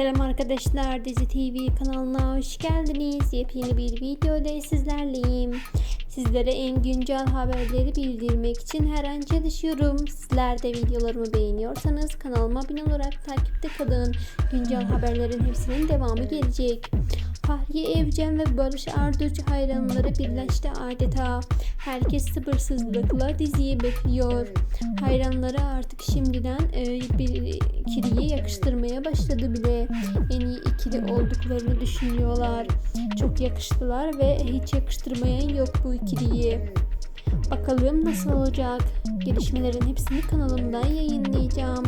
Selam arkadaşlar Dizi TV kanalına hoş geldiniz. Yepyeni bir videoda sizlerleyim. Sizlere en güncel haberleri bildirmek için her an çalışıyorum. Sizler de videolarımı beğeniyorsanız kanalıma abone olarak takipte kalın. Güncel haberlerin hepsinin devamı gelecek. Fahriye Evcen ve Barış Arduç hayranları birleşti adeta. Herkes sabırsızlıkla diziyi bekliyor. Hayranları artık şimdiden e, bir yakıştırmaya başladı bile. En iyi ikili olduklarını düşünüyorlar. Çok yakıştılar ve hiç yakıştırmayan yok bu ikiliyi. Bakalım nasıl olacak? Gelişmelerin hepsini kanalımdan yayınlayacağım.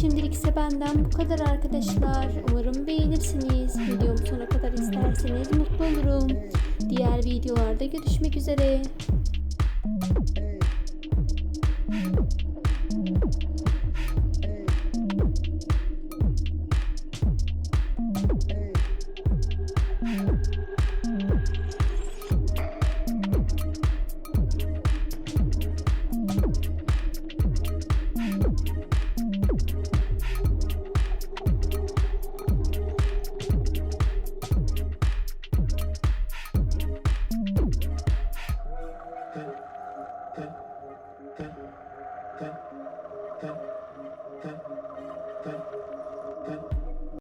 Şimdilik ise benden bu kadar arkadaşlar. Umarım beğenirsiniz. Videomu sona kadar isterseniz mutlu olurum. Diğer videolarda görüşmek üzere. Thank you.